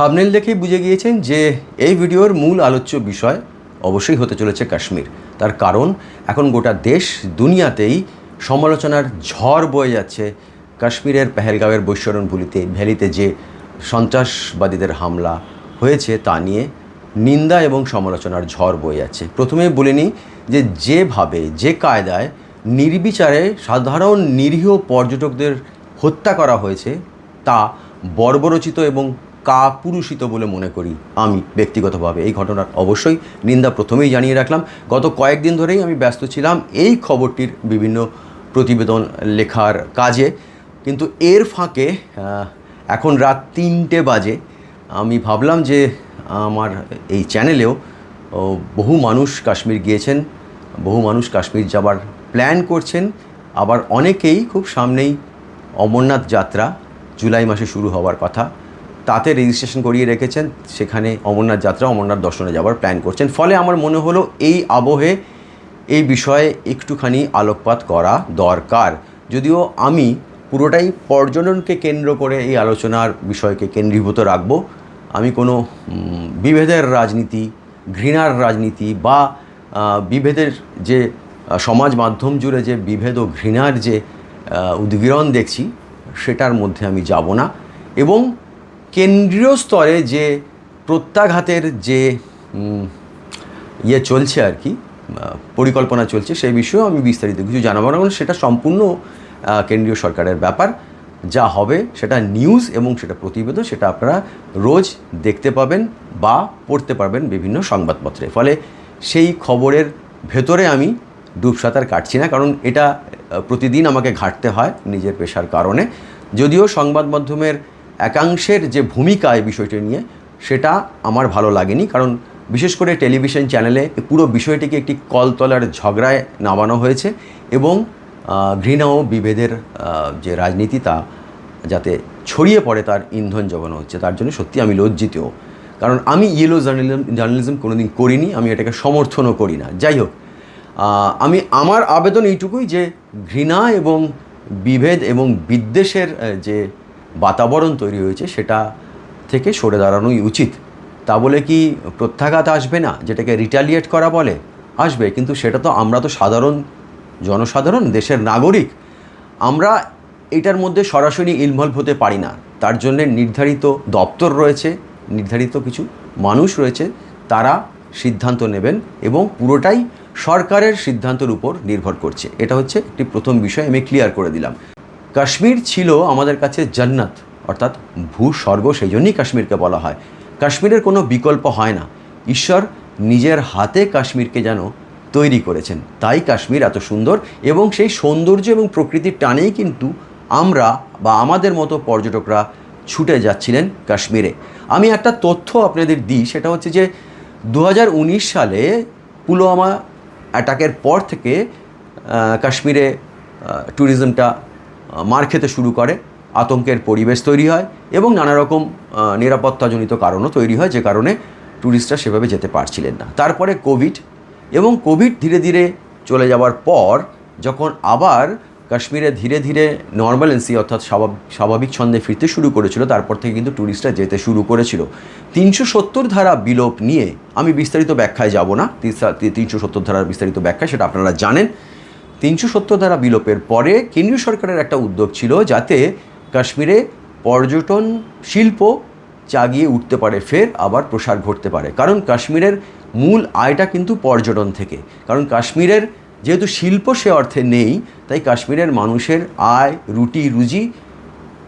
Thumbnail দেখেই বুঝে গিয়েছেন যে এই ভিডিওর মূল আলোচ্য বিষয় অবশ্যই হতে চলেছে কাশ্মীর। তার কারণ, এখন গোটা দেশ দুনিয়াতেই সমালোচনার ঝড় বয়ে যাচ্ছে কাশ্মীরের পেহেলগাঁওয়ের বৈশ্বরণ ভুলিতে ভ্যালিতে যে সন্ত্রাসবাদীদের হামলা হয়েছে তা নিয়ে নিন্দা এবং সমালোচনার ঝড় বয়ে যাচ্ছে। প্রথমে বলে নিই যে যেভাবে, যে কায়দায় নির্বিচারে সাধারণ নিরীহ পর্যটকদের হত্যা করা হয়েছে, তা বর্বরচিত এবং কাপুরুষিত বলে মনে করি আমি ব্যক্তিগতভাবে। এই ঘটনার অবশ্যই নিন্দা প্রথমেই জানিয়ে রাখলাম। গত কয়েকদিন ধরেই আমি ব্যস্ত ছিলাম এই খবরটির বিভিন্ন প্রতিবেদন লেখার কাজে। কিন্তু এর ফাঁকে এখন রাত তিনটে বাজে। আমি ভাবলাম যে আমার এই চ্যানেলেও বহু মানুষ কাশ্মীর গিয়েছেন, বহু মানুষ কাশ্মীর যাবার প্ল্যান করছেন। আবার অনেকেই খুব সামনেই অমরনাথ যাত্রা, জুলাই মাসে শুরু হওয়ার কথা। তাতে রেজিস্ট্রেশন করিয়ে রেখেছেন। সেখানে অমরনাথ যাত্রা, অমরনাথ দর্শনে যাওয়ার প্ল্যান করছেন। ফলে আমার মনে হলো এই আবহে এই বিষয়ে একটুখানি আলোকপাত করা দরকার। যদিও আমি পুরোটাই পর্যটনকে কেন্দ্র করে এই আলোচনার বিষয়কে কেন্দ্রীভূত রাখব। আমি কোনো বিভেদের রাজনীতি, ঘৃণার রাজনীতি বা বিভেদের যে সমাজ মাধ্যম জুড়ে যে বিভেদ ও ঘৃণার যে উদ্গীরণ দেখছি, সেটার মধ্যে আমি যাব না। এবং কেন্দ্রীয় স্তরে যে প্রত্যাঘাতের যে ইয়ে চলছে আর কি পরিকল্পনা চলছে, সেই বিষয়েও আমি বিস্তারিত কিছু জানাব না সেটা সম্পূর্ণ কেন্দ্রীয় সরকারের ব্যাপার। যা হবে সেটা নিউজ এবং সেটা প্রতিবেদন, সেটা আপনারা রোজ দেখতে পাবেন বা পড়তে পারবেন বিভিন্ন সংবাদপত্রে। ফলে সেই খবরের ভেতরে আমি ডুবসাঁতার কাটছি না, কারণ এটা প্রতিদিন আমাকে ঘাটতে হয় নিজের পেশার কারণে। যদিও সংবাদ মাধ্যমের একাংশের যে ভূমিকা এই বিষয়টি নিয়ে, সেটা আমার ভালো লাগেনি। কারণ বিশেষ করে টেলিভিশন চ্যানেলে পুরো বিষয়টিকে একটি কলতলার ঝগড়ায় নামানো হয়েছে এবং ঘৃণা ও বিভেদের যে রাজনীতি তা যাতে ছড়িয়ে পড়ে তার ইন্ধন জোগানো হচ্ছে, তার জন্য সত্যি আমি লজ্জিত। কারণ আমি ইয়েলো জার্নালিজম জার্নালিজম কোনোদিন করিনি, আমি এটাকে সমর্থনও করি না। যাই হোক আমি আমার আবেদন এইটুকুই যে, ঘৃণা এবং বিভেদ এবং বিদ্বেষের যে বাতাবরণ তৈরি হয়েছে, সেটা থেকে সরে দাঁড়ানোই উচিত। তা বলে কি প্রত্যাঘাত আসবে না, যেটাকে রিটালিয়েট করা বলে? আসবে, কিন্তু সেটা তো আমরা তো সাধারণ জনসাধারণ, দেশের নাগরিক। আমরা এটার মধ্যে সরাসরি ইনভলভ হতে পারি না। তার জন্যে নির্ধারিত দপ্তর রয়েছে, নির্ধারিত কিছু মানুষ রয়েছে, তারা সিদ্ধান্ত নেবেন এবং পুরোটাই সরকারের সিদ্ধান্তের উপর নির্ভর করছে। এটা হচ্ছে একটি প্রথম বিষয়, আমি ক্লিয়ার করে দিলাম। কাশ্মীর ছিল আমাদের কাছে জান্নাত, অর্থাৎ ভূস্বর্গ, সেই জন্যই কাশ্মীরকে বলা হয়। কাশ্মীরের কোনো বিকল্প হয় না। ঈশ্বর নিজের হাতে কাশ্মীরকে যেন তৈরি করেছেন। তাই কাশ্মীর এত সুন্দর এবং সেই সৌন্দর্য এবং প্রকৃতির টানেই কিন্তু আমরা বা আমাদের মতো পর্যটকরা ছুটে যাচ্ছিলেন কাশ্মীরে। আমি একটা তথ্য আপনাদের দিই, সেটা হচ্ছে যে দু হাজার উনিশ সালে পুলওয়ামা অ্যাটাকের পর থেকে কাশ্মীরে ট্যুরিজমটা মার খেতে শুরু করে, আতঙ্কের পরিবেশ তৈরি হয় এবং নানা রকম নিরাপত্তাজনিত কারণও তৈরি হয় যে কারণে ট্যুরিস্টরা সেভাবে যেতে পারছিলেন না। তারপরে কোভিড এবং কোভিড ধীরে ধীরে চলে যাওয়ার পর যখন আবার কাশ্মীরে ধীরে ধীরে নর্মালেন্সি অর্থাৎ স্বাভাবিক স্বাভাবিক ছন্দে ফিরতে শুরু করেছিল, তারপর থেকে কিন্তু ট্যুরিস্টরা যেতে শুরু করেছিল। তিনশো সত্তর ধারা বিলোপ নিয়ে আমি বিস্তারিত ব্যাখ্যায় যাব না, তিনশো সত্তর ধারার বিস্তারিত ব্যাখ্যা সেটা আপনারা জানেন। তিনশো সত্তর ধারা বিলোপের পরে কেন্দ্রীয় সরকারের একটা উদ্যোগ ছিল যাতে কাশ্মীরে পর্যটন শিল্প চাগিয়ে উঠতে পারে, ফের আবার প্রসার ঘটতে পারে। কারণ কাশ্মীরের মূল আয়টা কিন্তু পর্যটন থেকে। কারণ কাশ্মীরের যেহেতু শিল্প সে অর্থে নেই, তাই কাশ্মীরের মানুষের আয়, রুটি, রুজি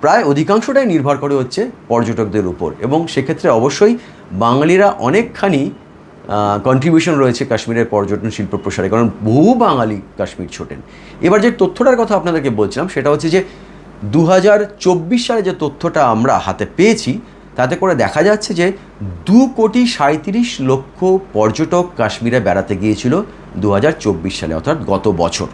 প্রায় অধিকাংশটাই নির্ভর করে হচ্ছে পর্যটকদের উপর। এবং সেক্ষেত্রে অবশ্যই বাঙালিরা অনেকখানি কন্ট্রিবিউশন রয়েছে কাশ্মীরের পর্যটন শিল্প প্রসারে, কারণ বহু বাঙালি কাশ্মীর ছোটেন। এবার যে তথ্যটার কথা আপনাদেরকে বলছিলাম, সেটা হচ্ছে যে দু হাজার চব্বিশ সালে যে তথ্যটা আমরা হাতে পেয়েছি, তাতে করে দেখা যাচ্ছে যে দু কোটি সাঁত্রিশ লক্ষ পর্যটক কাশ্মীরে বেড়াতে গিয়েছিল দু হাজার চব্বিশ সালে, অর্থাৎ গত বছর।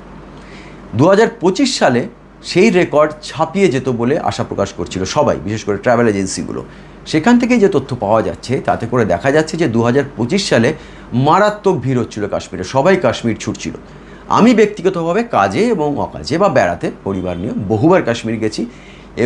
দু হাজার পঁচিশ সালে সেই রেকর্ড ছাপিয়ে যেত বলে আশা প্রকাশ করছিল সবাই, বিশেষ করে ট্রাভেল এজেন্সিগুলো সেখান থেকে যে তথ্য পাওয়া যাচ্ছে, তাতে করে দেখা যাচ্ছে যে দু হাজার পঁচিশ সালে মারাত্মক ভিড় হচ্ছিল কাশ্মীরে, সবাই কাশ্মীর ছুটছিল। আমি ব্যক্তিগতভাবে কাজে এবং অকাজে বা বেড়াতে পরিবার নিয়ে বহুবার কাশ্মীর গেছি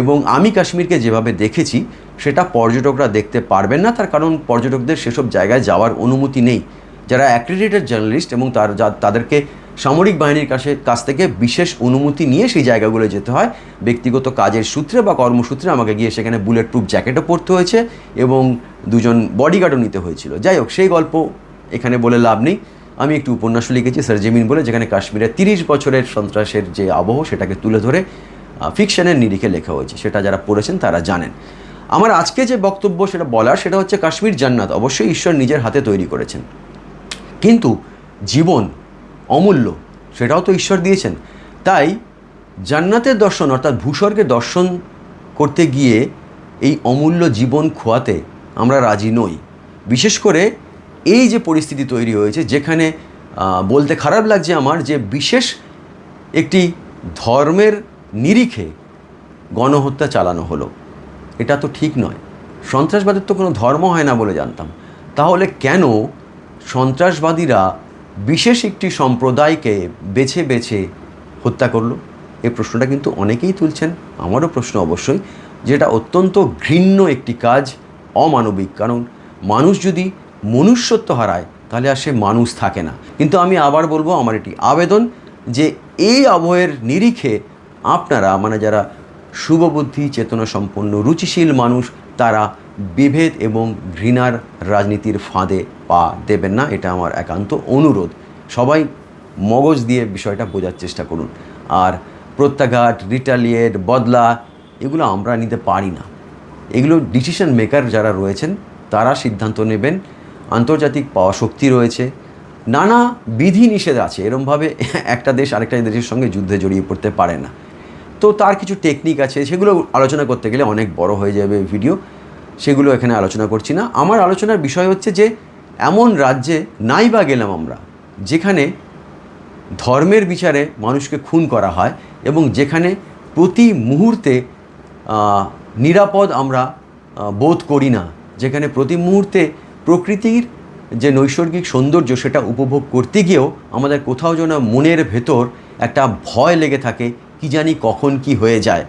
এবং আমি কাশ্মীরকে যেভাবে দেখেছি, সেটা পর্যটকরা দেখতে পারবেন না, তার কারণ পর্যটকদের সেসব জায়গায় যাওয়ার অনুমতি নেই। যারা অ্যাক্রিডিটেড জার্নালিস্ট এবং তার তাদেরকে সামরিক বাহিনীর কাছে কাছ থেকে বিশেষ অনুমতি নিয়ে সেই জায়গাগুলো যেতে হয়। ব্যক্তিগত কাজের সূত্রে বা কর্মসূত্রে আমাকে গিয়ে সেখানে বুলেট প্রুফ জ্যাকেটও পরতে হয়েছে এবং দুজন বডিগার্ডও নিতে হয়েছিল। যাই হোক, সেই গল্প এখানে বলে লাভ নেই। আমি একটু উপন্যাস লিখেছি সার্জেমিন বলে, যেখানে কাশ্মীরের তিরিশ বছরের সন্ত্রাসের যে আবহ, সেটাকে তুলে ধরে ফিকশনের নিরিখে লেখা হয়েছে। সেটা যারা পড়েছেন তারা জানেন। আমার আজকে যে বক্তব্য সেটা বলার, সেটা হচ্ছে কাশ্মীর জান্নাত। অবশ্যই ঈশ্বর নিজের হাতে তৈরি করেছেন। কিন্তু জীবন অমূল্য, সেটাও তো ঈশ্বর দিয়েছেন। তাই জান্নাতের দর্শন, অর্থাৎ ভূস্বর্গের দর্শন করতে গিয়ে এই অমূল্য জীবন খোয়াতে আমরা রাজি নই। বিশেষ করে এই যে পরিস্থিতি তৈরি হয়েছে, যেখানে বলতে খারাপ লাগছে আমার যে বিশেষ একটি ধর্মের নিরিখে গণহত্যা চালানো হলো। এটা তো ঠিক নয়। সন্ত্রাসবাদের তো কোনো ধর্ম হয় না বলে জানতাম। তাহলে কেন সন্ত্রাসবাদীরা বিশেষ একটি সম্প্রদায়কে বেছে বেছে হত্যা করল। এই প্রশ্নটা কিন্তু অনেকেই তুলছেন, আমারও প্রশ্ন অবশ্যই, যেটা অত্যন্ত ঘৃণ্য একটি কাজ, অমানবিক। কারণ মানুষ যদি মনুষ্যত্ব হারায়, তাহলে আর সে মানুষ থাকে না। কিন্তু আমি আবার বলব আমার এটি আবেদন যে এই আবহের নিরিখে আপনারা মানে যারা শুভবুদ্ধি চেতনা সম্পন্ন রুচিশীল মানুষ, তারা বিভেদ এবং ঘৃণার রাজনীতির ফাঁদে পা দেবেন না। এটা আমার একান্ত অনুরোধ। সবাই মগজ দিয়ে বিষয়টা বোঝার চেষ্টা করুন। আর প্রত্যাঘাত রিটালিয়েট বদলা, এগুলো আমরা নিতে পারি না। এগুলো ডিসিশন মেকার যারা রয়েছেন, তারা সিদ্ধান্ত নেবেন। আন্তর্জাতিক পাওয়া শক্তি রয়েছে। নানা বিধি নিষেধ আছে। এরমভাবে একটা দেশ আরেকটা দেশের সঙ্গে যুদ্ধে জড়িয়ে পড়তে পারে না। তো তার কিছু টেকনিক আছে, সেগুলো আলোচনা করতে গেলে অনেক বড় হয়ে যাবে ভিডিও সেগুলো এখানে আলোচনা করছি না। আমার আলোচনার বিষয় হচ্ছে যে, এমন রাজ্যে নাই বা গেলাম আমরা, যেখানে ধর্মের বিচারে মানুষকে খুন করা হয় এবং যেখানে প্রতি মুহূর্তে নিরাপদ আমরা বোধ করি না। যেখানে প্রতি মুহূর্তে প্রকৃতির যে নৈসর্গিক সৌন্দর্য সেটা উপভোগ করতে গিয়েও আমাদের কোথাও যেন মনের ভেতর একটা ভয় লেগে থাকে কি জানি কখন কি হয়ে যায়।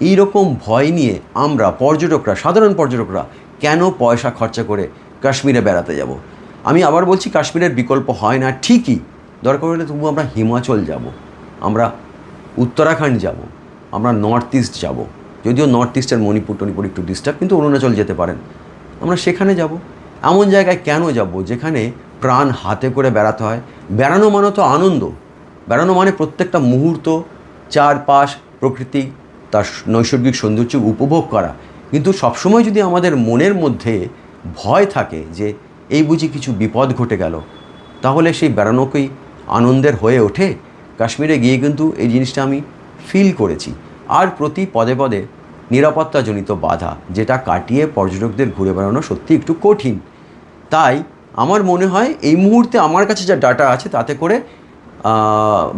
এই রকম ভয় নিয়ে আমরা পর্যটকরা, সাধারণ পর্যটকরা কেন পয়সা খরচা করে কাশ্মীরে বেড়াতে যাব? আমি আবার বলছি, কাশ্মীরের বিকল্প হয় না, ঠিকই। দরকার হলে তবু আমরা হিমাচল যাব, আমরা উত্তরাখণ্ড যাব, আমরা নর্থ ইস্ট যাব। যদিও নর্থ ইস্টের মণিপুর টনিপুর একটু ডিস্টার্ব কিন্তু অরুণাচল যেতে পারেন। আমরা সেখানে যাব। এমন জায়গায় কেন যাব যেখানে প্রাণ হাতে করে বেড়াতে হয়? বেড়ানো মানে তো আনন্দ। বেড়ানো মানে প্রত্যেকটা মুহূর্ত চারপাশ প্রকৃতি, তার নৈসর্গিক সৌন্দর্য উপভোগ করা। কিন্তু সবসময় যদি আমাদের মনের মধ্যে ভয় থাকে যে এই বুঝি কিছু বিপদ ঘটে গেল, তাহলে সেই বেড়ানোকেই আনন্দের হয়ে ওঠে। কাশ্মীরে গিয়ে কিন্তু এই জিনিসটা আমি ফিল করেছি। আর প্রতি পদে পদে নিরাপত্তাজনিত বাধা, যেটা কাটিয়ে পর্যটকদের ঘুরে বেড়ানো সত্যি একটু কঠিন। তাই আমার মনে হয় এই মুহূর্তে আমার কাছে যা ডাটা আছে, তাতে করে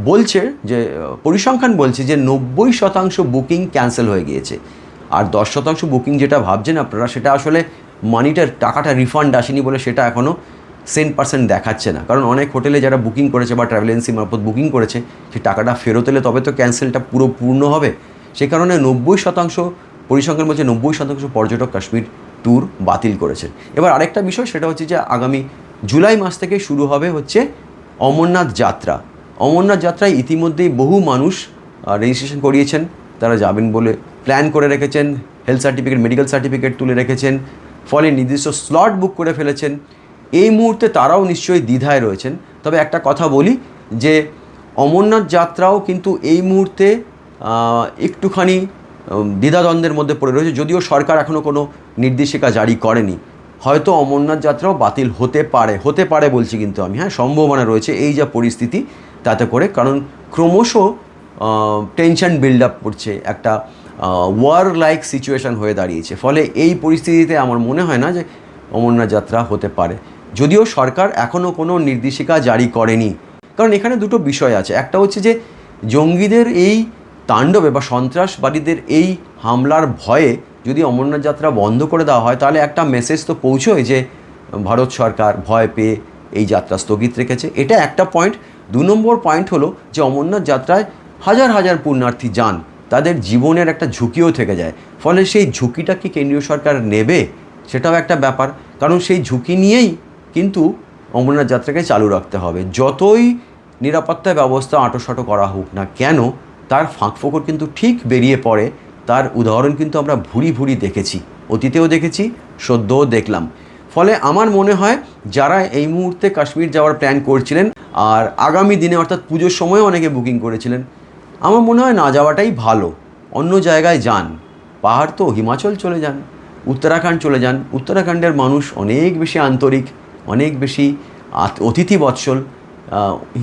বলছে যে পরিসংখ্যান বলছে যে নব্বই শতাংশ বুকিং ক্যান্সেল হয়ে গিয়েছে। আর দশ শতাংশ বুকিং যেটা ভাবছেন আপনারা, সেটা আসলে মানিটার টাকাটা রিফান্ড আসেনি বলে সেটা এখনও সেন্ট পার্সেন্ট দেখাচ্ছে না। কারণ অনেক হোটেলে যারা বুকিং করেছে বা ট্রাভেল এজেন্সি মারফত বুকিং করেছে সেই টাকাটা ফেরত এলে তবে তো ক্যান্সেলটা পুরো পূর্ণ হবে। সে কারণে নব্বই শতাংশ, পরিসংখ্যান বলছে নব্বই শতাংশ পর্যটক কাশ্মীর ট্যুর বাতিল করেছে। এবার আরেকটা বিষয়, সেটা হচ্ছে যে আগামী জুলাই মাস থেকে শুরু হবে হচ্ছে অমরনাথ যাত্রা। অমরনাথ যাত্রায় ইতিমধ্যেই বহু মানুষ রেজিস্ট্রেশন করিয়েছেন। তারা যাবেন বলে প্ল্যান করে রেখেছেন হেলথ সার্টিফিকেট মেডিকেল সার্টিফিকেট তুলে রেখেছেন, ফলে নির্দিষ্ট স্লট বুক করে ফেলেছেন। এই মুহূর্তে তারাও নিশ্চয়ই দ্বিধায় রয়েছেন। তবে একটা কথা বলি যে, অমরনাথ যাত্রাও কিন্তু এই মুহূর্তে একটুখানি দ্বিধাদ্বন্দ্বের মধ্যে পড়ে রয়েছে। যদিও সরকার এখনও কোনো নির্দেশিকা জারি করেনি। হয়তো অমরনাথ যাত্রাও বাতিল হতে পারে হতে পারে বলছি কিন্তু আমি। হ্যাঁ সম্ভাবনা রয়েছে। এই যা পরিস্থিতি তাতে করে, কারণ ক্রমশ টেনশন বিল্ড আপ করছে, একটা ওয়ার লাইক সিচুয়েশান হয়ে দাঁড়িয়েছে। ফলে এই পরিস্থিতিতে আমার মনে হয় না যে অমরনাথ যাত্রা হতে পারে। যদিও সরকার এখনও কোনো নির্দেশিকা জারি করেনি। কারণ এখানে দুটো বিষয় আছে। একটা হচ্ছে যে, জঙ্গিদের এই তাণ্ডবে বা সন্ত্রাসবাদীদের এই হামলার ভয়ে যদি অমরনাথ যাত্রা বন্ধ করে দেওয়া হয়, তাহলে একটা মেসেজ তো পৌঁছয় যে, ভারত সরকার ভয় পেয়ে এই যাত্রা স্থগিত রেখেছে। এটা একটা পয়েন্ট দু নম্বর পয়েন্ট হলো যে অমরনাথ যাত্রায় হাজার হাজার পুণ্যার্থী যান। তাদের জীবনের একটা ঝুঁকিও থেকে যায়। ফলে সেই ঝুঁকিটা কি কেন্দ্রীয় সরকার নেবে? সেটাও একটা ব্যাপার। কারণ সেই ঝুঁকি নিয়েই কিন্তু অমরনাথ যাত্রাকে চালু রাখতে হবে। যতই নিরাপত্তা ব্যবস্থা আঁটোসাঁটো করা হোক না কেন, তার ফাঁক ফোকর কিন্তু ঠিক বেরিয়ে পড়ে। তার উদাহরণ কিন্তু আমরা ভুরি ভুরি দেখেছি। অতীতেও দেখেছি, সদ্যও দেখলাম। ফলে আমার মনে হয় যারা এই মুহূর্তে কাশ্মীর যাওয়ার প্ল্যান করছিলেন আর আগামী দিনে অর্থাৎ পুজোর সময়ও অনেকে বুকিং করেছিলেন, আমার মনে হয় না যাওয়াটাই ভালো। অন্য জায়গায় যান, পাহাড় তো, হিমাচল চলে যান, উত্তরাখণ্ড চলে যান। উত্তরাখণ্ডের মানুষ অনেক বেশি আন্তরিক, অনেক বেশি অতিথি বৎসল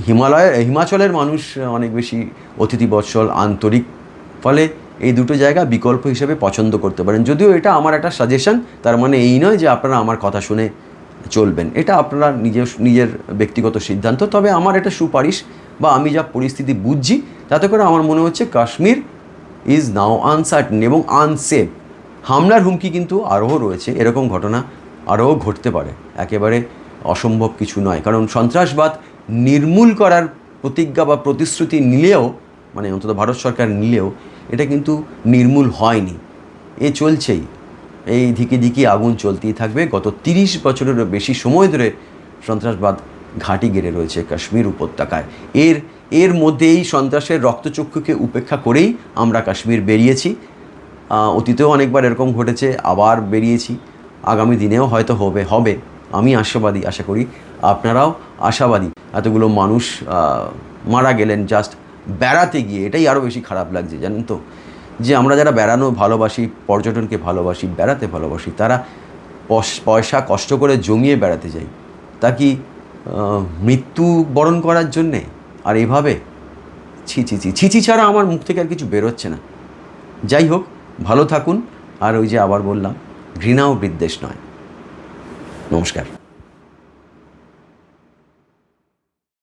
হিমালয়ের হিমাচলের মানুষ অনেক বেশি অতিথি বৎসল আন্তরিক। ফলে এই দুটো জায়গা বিকল্প হিসেবে পছন্দ করতে পারেন। যদিও এটা আমার একটা সাজেশন তার মানে এই নয় যে আপনারা আমার কথা শুনে চলবেন। এটা আপনারা নিজের নিজের ব্যক্তিগত সিদ্ধান্ত, তবে আমার এটা সুপারিশ বা আমি যা পরিস্থিতি বুঝছি, তাতে করে আমার মনে হচ্ছে কাশ্মীর ইজ নাও আনসার্টেন এবং আনসেফ হামলার হুমকি কিন্তু আরও রয়েছে, এরকম ঘটনা আরও ঘটতে পারে। একেবারে অসম্ভব কিছু নয়, কারণ সন্ত্রাসবাদ নির্মূল করার প্রতিজ্ঞা বা প্রতিশ্রুতি নিলেও মানে অন্তত ভারত সরকার নিলেও এটা কিন্তু নির্মূল হয়নি। এ চলছেই। এই ধিকি ধিকি আগুন চলতেই থাকবে। গত তিরিশ বছরেরও বেশি সময় ধরে সন্ত্রাসবাদ ঘাঁটি গেড়ে রয়েছে কাশ্মীর উপত্যকায়। এর এর মধ্যেই সন্ত্রাসের রক্তচক্ষুকে উপেক্ষা করেই আমরা কাশ্মীর বেরিয়েছি। অতীতেও অনেকবার এরকম ঘটেছে, আবার বেরিয়েছি। আগামী দিনেও হয়তো হবে হবে। আমি আশাবাদী, আশা করি। আপনারাও আশাবাদী। এতগুলো মানুষ মারা গেলেন জাস্ট বেড়াতে গিয়ে এটাই আরও বেশি খারাপ লাগছে, জানেন তো? যে আমরা যারা বেড়ানো ভালোবাসি, পর্যটনকে ভালোবাসি, বেড়াতে ভালোবাসি, তারা পয়সা কষ্ট করে জমিয়ে বেড়াতে যাই তা কি মৃত্যু বরণ করার জন্যে? আর এভাবে? ছি ছি ছি ছি ছাড়া আমার মুখ থেকে আর কিছু বেরোচ্ছে না। যাই হোক, ভালো থাকুন। আর ওই যে আবার বললাম ঘৃণা ও বিদ্বেষ নয়। নমস্কার।